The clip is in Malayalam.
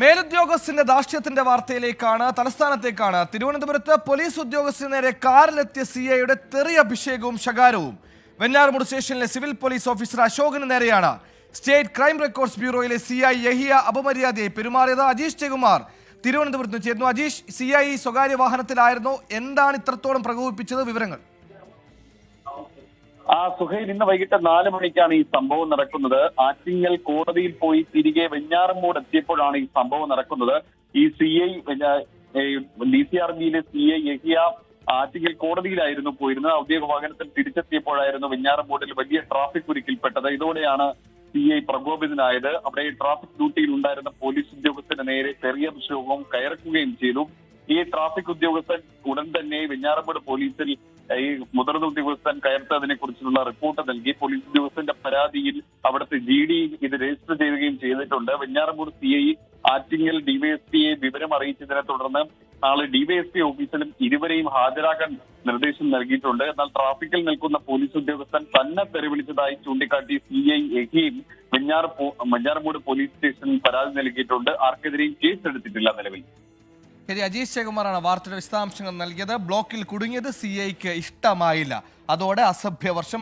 മേലുദ്യോഗസ്ഥന്റെ ദാർഷ്ട്യത്തിന്റെ വാർത്തയിലേക്കാണ് തലസ്ഥാനത്തേക്കാണ്. തിരുവനന്തപുരത്ത് പോലീസ് ഉദ്യോഗസ്ഥന് നേരെ കാറിലെത്തിയ സി ഐയുടെ തെറി അഭിഷേകവും ശകാരവും. വെഞ്ഞാറമൂട് സ്റ്റേഷനിലെ സിവിൽ പോലീസ് ഓഫീസർ അശോകന് നേരെയാണ്. സ്റ്റേറ്റ് ക്രൈം റെക്കോർഡ്സ് ബ്യൂറോയിലെ സി ഐ യഹിയ അപമര്യാദയെ പെരുമാറിയത് അജീഷ് ജയകുമാർ തിരുവനന്തപുരത്ത് ചേർന്നു അജീഷ് സി ഐ സ്വകാര്യ വാഹനത്തിലായിരുന്നു. എന്താണ് ഇത്രത്തോളം പ്രകോപിപ്പിച്ചത്? വിവരങ്ങൾ. ആ സുഹൈൽ ഇന്ന് വൈകിട്ട് നാല് മണിക്കാണ് ഈ സംഭവം നടക്കുന്നത്. ആറ്റിങ്ങൽ കോടതിയിൽ പോയി തിരികെ വെഞ്ഞാറമ്മൂട് എത്തിയപ്പോഴാണ് ഈ സംഭവം നടക്കുന്നത്. ഈ C I D C R ബിയിലെ സി ഐ യഹിയ ആറ്റിങ്ങൽ കോടതിയിലായിരുന്നു പോയിരുന്നത്. ഔദ്യോഗിക വാഹനത്തിൽ തിരിച്ചെത്തിയപ്പോഴായിരുന്നു വെഞ്ഞാറമ്മൂടിൽ വലിയ ട്രാഫിക് കുരുക്കിൽപ്പെട്ടത് ഇതോടെയാണ് സി ഐ പ്രകോപിതനായത്. അവിടെ ട്രാഫിക് ഡ്യൂട്ടിയിൽ ഉണ്ടായിരുന്ന പോലീസ് ഉദ്യോഗസ്ഥന് നേരെ ചെറിയ വിഷയവും കയറക്കുകയും ചെയ്തു. ഈ ട്രാഫിക് ഉദ്യോഗസ്ഥൻ ഉടൻ തന്നെ വെഞ്ഞാറമ്മൂട് പോലീസിൽ ഈ മുതിർന്ന ഉദ്യോഗസ്ഥൻ കയർത്തതിനെ കുറിച്ചുള്ള റിപ്പോർട്ട് നൽകി. പോലീസ് ഉദ്യോഗസ്ഥന്റെ പരാതിയിൽ അവിടുത്തെ ജി ഡി ഇത് രജിസ്റ്റർ ചെയ്യുകയും ചെയ്തിട്ടുണ്ട്. വെഞ്ഞാറമ്പൂർ സി ഐ ആറ്റിങ്ങൽ ഡിവൈഎസ്പിയെ വിവരം അറിയിച്ചതിനെ തുടർന്ന് നാളെ ഡിവൈഎസ്പി ഓഫീസിലും ഇരുവരെയും ഹാജരാക്കാൻ നിർദ്ദേശം നൽകിയിട്ടുണ്ട്. എന്നാൽ ട്രാഫിക്കിൽ നിൽക്കുന്ന പോലീസ് ഉദ്യോഗസ്ഥൻ തന്നെ തെരുവിളിച്ചതായി ചൂണ്ടിക്കാട്ടി സി ഐ എഹിയും വെഞ്ഞാറ പോ- വെഞ്ഞാറമ്മൂട് പോലീസ് സ്റ്റേഷനിൽ പരാതി നൽകിയിട്ടുണ്ട്. ആർക്കെതിരെയും കേസ് എടുത്തിട്ടില്ല നിലവിൽ. ശരി അജീഷ് ജയകുമാറാണ് വാർത്തയുടെ വിശദാംശങ്ങൾ നൽകിയത്. ബ്ലോക്കിൽ കുടുങ്ങിയത് സി ഐക്ക് ഇഷ്ടമായില്ല. അതോടെ അസഭ്യവർഷം.